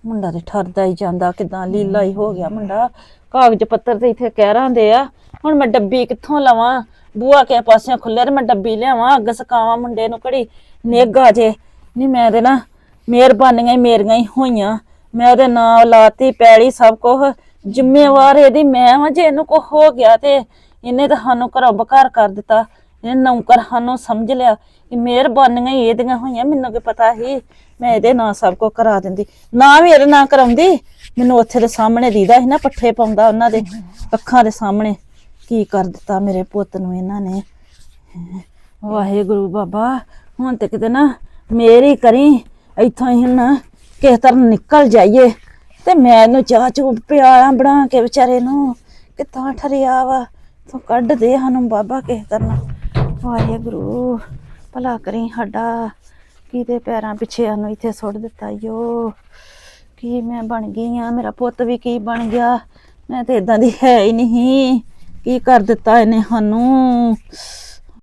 ਮੁੰਡਾ ਤੇ ਠਰਦਾ ਹੀ ਜਾਂਦਾ, ਕਿਦਾਂ ਲੀਲਾ ਹੀ ਹੋ ਗਿਆ ਮੁੰਡਾ। ਕਾਗਜ਼ ਪੱਤਰ ਤੇ ਇੱਥੇ ਕਹਿ ਰਾਂਦੇ ਆ, ਹੁਣ ਮੈਂ ਡੱਬੀ ਕਿੱਥੋਂ ਲਵਾਂ? ਬੂਆ ਕੇ ਪਾਸਿਓਂ ਖੁੱਲਿਆ ਤੇ ਮੈਂ ਡੱਬੀ ਲਿਆਵਾਂ, ਅੱਗ ਸਕਾਵਾਂ ਮੁੰਡੇ ਨੂੰ ਘੜੀ। ਨੇਗਾ ਜੇ। ਨਹੀਂ, ਮੈਂ ਤੇ ਨਾ ਮਿਹਰਬਾਨੀਆਂ ਹੀ ਮੇਰੀਆਂ ਹੀ ਹੋਈਆਂ। ਮੈਂ ਉਹਦੇ ਨਾਂ ਲਾਤੀ ਪੈੜੀ ਸਭ ਕੁਝ ਜ਼ਿੰਮੇਵਾਰ ਇਹਦੀ ਮੈਂ ਵਾਂ, ਜੇ ਇਹਨੂੰ ਕੁਝ ਹੋ ਗਿਆ ਤੇ ਇਹਨੇ ਤਾਂ ਸਾਨੂੰ ਘਰੋਂ ਬਕਾਰ ਕਰ ਦਿੱਤਾ। ਇਹਨੇ ਨੌਕਰ ਸਾਨੂੰ ਸਮਝ ਲਿਆ ਕਿ ਮਿਹਰਬਾਨੀਆਂ ਹੀ ਇਹਦੀਆਂ ਹੋਈਆਂ, ਮੈਨੂੰ ਕੀ ਪਤਾ ਸੀ? ਮੈਂ ਇਹਦੇ ਨਾਲ ਸਭ ਕੁਝ ਕਰਾ ਦਿੰਦੀ। ਨਾ ਵੀ ਇਹਦੇ ਕਰਾਉਂਦੀ, ਮੈਨੂੰ ਉੱਥੇ ਦੇ ਸਾਹਮਣੇ ਦੀਦਾ ਸੀ ਨਾ, ਪੱਠੇ ਪਾਉਂਦਾ ਉਹਨਾਂ ਦੇ ਅੱਖਾਂ ਦੇ ਸਾਹਮਣੇ। ਕੀ ਕਰ ਦਿੱਤਾ ਮੇਰੇ ਪੁੱਤ ਨੂੰ ਇਹਨਾਂ ਨੇ? ਵਾਹਿਗੁਰੂ ਬਾਬਾ, ਹੁਣ ਤੇ ਕਿਤੇ ਨਾ ਮੇਰੀ ਕਰੀ, ਇੱਥੋਂ ਹੀ ਨਾ ਕਿਸ ਤਰ੍ਹਾਂ ਨਿਕਲ ਜਾਈਏ। ਤੇ ਮੈਂ ਇਹਨੂੰ ਚਾਹ ਚੂ ਪਿਆਲਾਂ ਬਣਾ ਕੇ ਵਿਚਾਰੇ ਨੂੰ ਕਿੱਥਾਂ ਠਰਿਆ ਵਾ? ਤੂੰ ਕੱਢ ਦੇ ਸਾਨੂੰ ਬਾਬਾ ਕਿਸ ਤਰ੍ਹਾਂ। ਵਾਹਿਗੁਰੂ। ਭਲਾ ਕਰੀ ਸਾਡਾ, ਕਿਤੇ ਪੈਰਾਂ ਪਿੱਛੇ ਸਾਨੂੰ ਇੱਥੇ ਸੁੱਟ ਦਿੱਤਾ ਈਓ ਕੀ ਮੈਂ ਬਣ ਗਈ ਆ? ਮੇਰਾ ਪੁੱਤ ਵੀ ਕੀ ਬਣ ਗਿਆ? ਮੈਂ ਤੇ ਇਦਾਂ ਦੀ ਹੈ ਹੀ ਨਹੀਂ। ਕੀ ਕਰ ਦਿੱਤਾ ਇਹਨੇ ਸਾਨੂੰ?